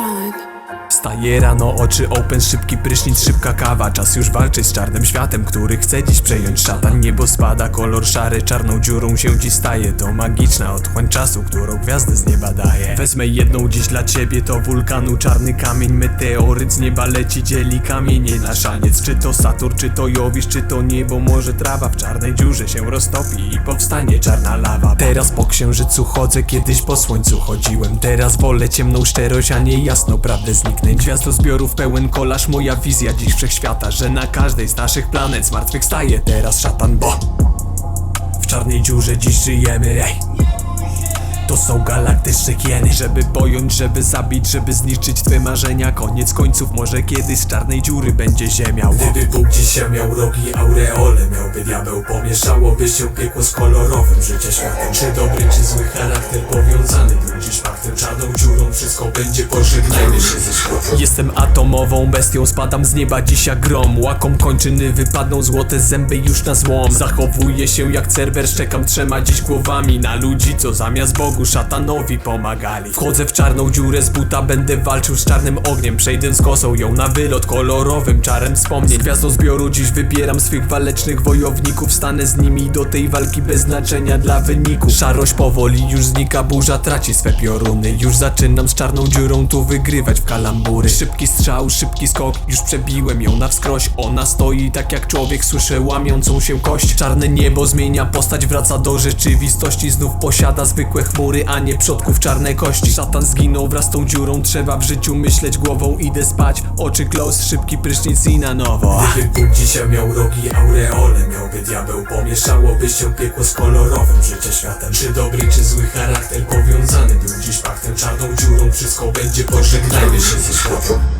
shine. Wstaje rano, oczy open, szybki prysznic, szybka kawa. Czas już walczyć z czarnym światem, który chce dziś przejąć szatan. Niebo spada, kolor szary, czarną dziurą się dziś staje. To magiczna otchłań czasu, którą gwiazdy z nieba daje. Wezmę jedną dziś dla ciebie, to wulkanu. Czarny kamień Meteoryt z nieba leci, dzieli kamienie na szaniec. Czy to Saturn, czy to Jowisz, czy to niebo Może trawa w czarnej dziurze się roztopi i powstanie czarna lawa. Teraz po księżycu chodzę, kiedyś po słońcu chodziłem. Teraz wolę ciemną szczerość, a nie jasną prawdę zniknę. Gwiazdozbiorów pełen kolaż, moja wizja dziś wszechświata Że na każdej z naszych planet zmartwychwstaje teraz szatan, bo W czarnej dziurze dziś żyjemy, ej. To są galaktyczne hieny Żeby pojąć, żeby zabić, żeby zniszczyć twe marzenia. Koniec końców może kiedyś z czarnej dziury będzie ziemia. Gdyby Bóg dzisiaj miał rogi aureole Miałby diabeł, pomieszałoby się piekło z kolorowym życia światem. Czy dobry, czy zły charakter powiązany był faktem Czarną dziurą wszystko będzie, pożegnajmy się ze światem Jestem atomową bestią, spadam z nieba dziś jak grom. Łakom kończyny wypadną złote zęby już na złom. Zachowuję się jak cerber, szczekam trzema dziś głowami. Na ludzi, co zamiast Bogu szatanowi pomagali. Wchodzę w czarną dziurę z buta, będę walczył z czarnym ogniem. Przejdę z kosą ją na wylot kolorowym czarem wspomnień. Gwiazdozbioru dziś wybieram swych walecznych wojowników. Stanę z nimi do tej walki bez znaczenia dla wyniku. Szarość powoli już znika, burza traci swe pioruny Już zaczynam z czarną dziurą tu wygrywać w kalambury. Szybki strzał, szybki skok, już przebiłem ją na wskroś. Ona stoi tak jak człowiek, słyszę łamiącą się kość. Czarne niebo zmienia postać, wraca do rzeczywistości. Znów posiada zwykłe chmury, a nie przodków czarne kości. Szatan zginął wraz z tą dziurą, trzeba w życiu myśleć głową. Idę spać, oczy close, szybki prysznic i na nowo. Gdyby Bóg dzisiaj miał rogi aureole Miałby diabeł, pomieszałoby się piekło z kolorowym życia światem. Czy dobry, czy zły charakter powiązany wszystko będzie, pożegnajmy się ze światem